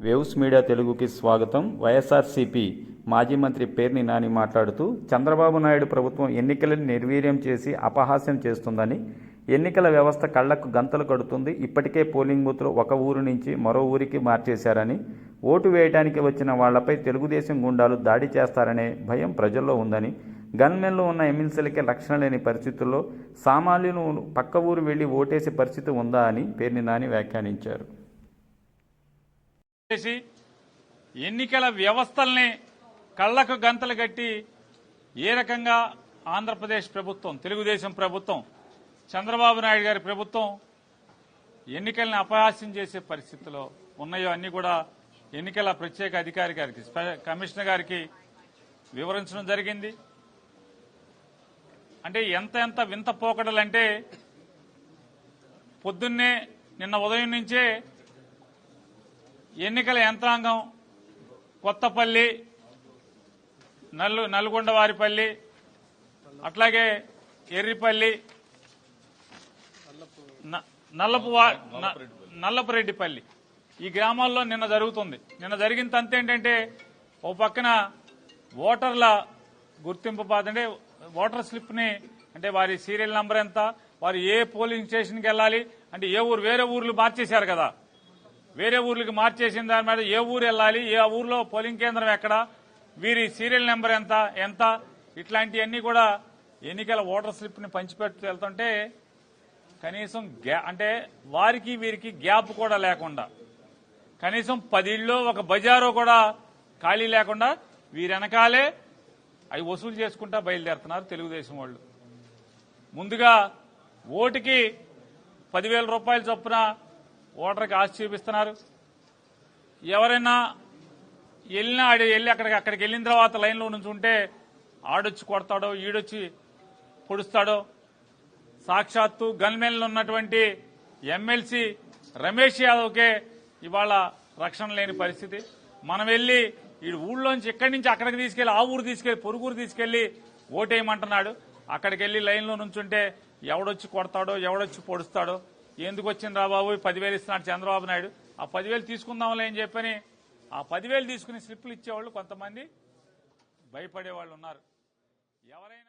Waves media తెలుగుకి స్వాగతం. వైఎస్ఆర్సీపీ మాజీ మంత్రి పేర్ని నాని మాట్లాడుతూ చంద్రబాబు నాయుడు ప్రభుత్వం ఎన్నికలను నిర్వీర్యం చేసి అపహాస్యం చేస్తుందని ఎన్నికల వ్యవస్థ కళ్ళకు గంతలు కడుతుంది ఇప్పటికే పోలింగ్ బూత్లు ఒక ఊరు నుంచి మరో ఊరికి మార్చేశారని ఓటు వేయడానికి వచ్చిన వాళ్ళపై తెలుగుదేశం గుండాలు దాడి చేస్తారనే భయం ప్రజల్లో ఉందని గన్మెన్లో ఉన్న ఎమ్మెల్సీలకే రక్షణ లేని పరిస్థితుల్లో సామాన్యులు పక్క ఊరు వెళ్ళి ఓటేసే పరిస్థితి ఉందా అని పేర్ని నాని వ్యాఖ్యానించారు. చేసి ఎన్నికల వ్యవస్థల్ని కళ్ళకు గంతలు కట్టి ఏ రకంగా ఆంధ్రప్రదేశ్ ప్రభుత్వం తెలుగుదేశం ప్రభుత్వం చంద్రబాబు నాయుడు గారి ప్రభుత్వం ఎన్నికల్ని అపహాస్యం చేసే పరిస్థితిలో ఉన్నాయో అన్ని కూడా ఎన్నికల ప్రత్యేక అధికారి గారికి కమిషనర్ గారికి వివరించడం జరిగింది. అంటే ఎంత ఎంత వింత పోకడలంటే పొద్దున్నే నిన్న ఉదయం నుంచే ఎన్నికల యంత్రాంగం కొత్తపల్లి నల్లు నల్గొండవారిపల్లి అట్లాగే ఎర్రిపల్లి నల్లపు నల్లపురెడ్డిపల్లి. ఈ గ్రామాల్లో నిన్న జరుగుతుంది. నిన్న జరిగిన తంత ఏంటంటే ఓ పక్కన ఓటర్ల గుర్తింపు బాధ అంటే ఓటర్ స్లిప్ని అంటే వారి సీరియల్ నంబర్ ఎంత వారు ఏ పోలింగ్ స్టేషన్కి వెళ్ళాలి అంటే ఏ ఊరు వేరే ఊర్లు మార్చేశారు కదా. వేరే ఊర్లకి మార్చేసిన దాని మీద ఏ ఊరు వెళ్ళాలి? ఏ ఊర్లో పోలింగ్ కేంద్రం ఎక్కడ? వీరి సీరియల్ నెంబర్ ఎంత? ఎంత? ఇట్లాంటివన్నీ కూడా ఎన్నికల ఓటర్ స్లిప్ని వెళ్తుంటే కనీసం గ్యా అంటే వారికి వీరికి గ్యాప్ కూడా లేకుండా కనీసం పదిళ్ళో ఒక బజారో కూడా ఖాళీ లేకుండా వీరెనకాలే అవి వసూలు చేసుకుంటా బయలుదేరుతున్నారు తెలుగుదేశం వాళ్ళు. ముందుగా ఓటుకి పదివేల రూపాయల చొప్పున ఓటర్కి ఆశ చూపిస్తున్నారు. ఎవరైనా వెళ్ళినా ఆడ వెళ్ళి అక్కడికి అక్కడికి వెళ్ళిన తర్వాత లైన్లో నుంచి ఉంటే ఆడొచ్చి కొడతాడో ఈడొచ్చి పొడుస్తాడో. సాక్షాత్తు గన్మెన్లు ఉన్నటువంటి ఎమ్మెల్సీ రమేష్ యాదవ్కే ఇవాళ రక్షణ లేని పరిస్థితి. మనం వెళ్ళి ఈ ఊళ్ళోంచి ఇక్కడి నుంచి అక్కడికి తీసుకెళ్ళి ఆ ఊరు తీసుకెళ్ళి పొరుగురు తీసుకెళ్ళి ఓటేయమంటున్నాడు. అక్కడికి వెళ్ళి లైన్లో నుంచుంటే ఎవడొచ్చి కొడతాడో ఎవడొచ్చి పొడుస్తాడో ఎందుకు వచ్చింది రాబాబు పదివేలు ఇస్తున్నాడు చంద్రబాబు నాయుడు. ఆ పదివేలు తీసుకుందాంలే అని చెప్పని ఆ పదివేలు తీసుకుని స్లిప్పులు ఇచ్చేవాళ్ళు కొంతమంది భయపడే వాళ్ళు ఉన్నారు. ఎవరైనా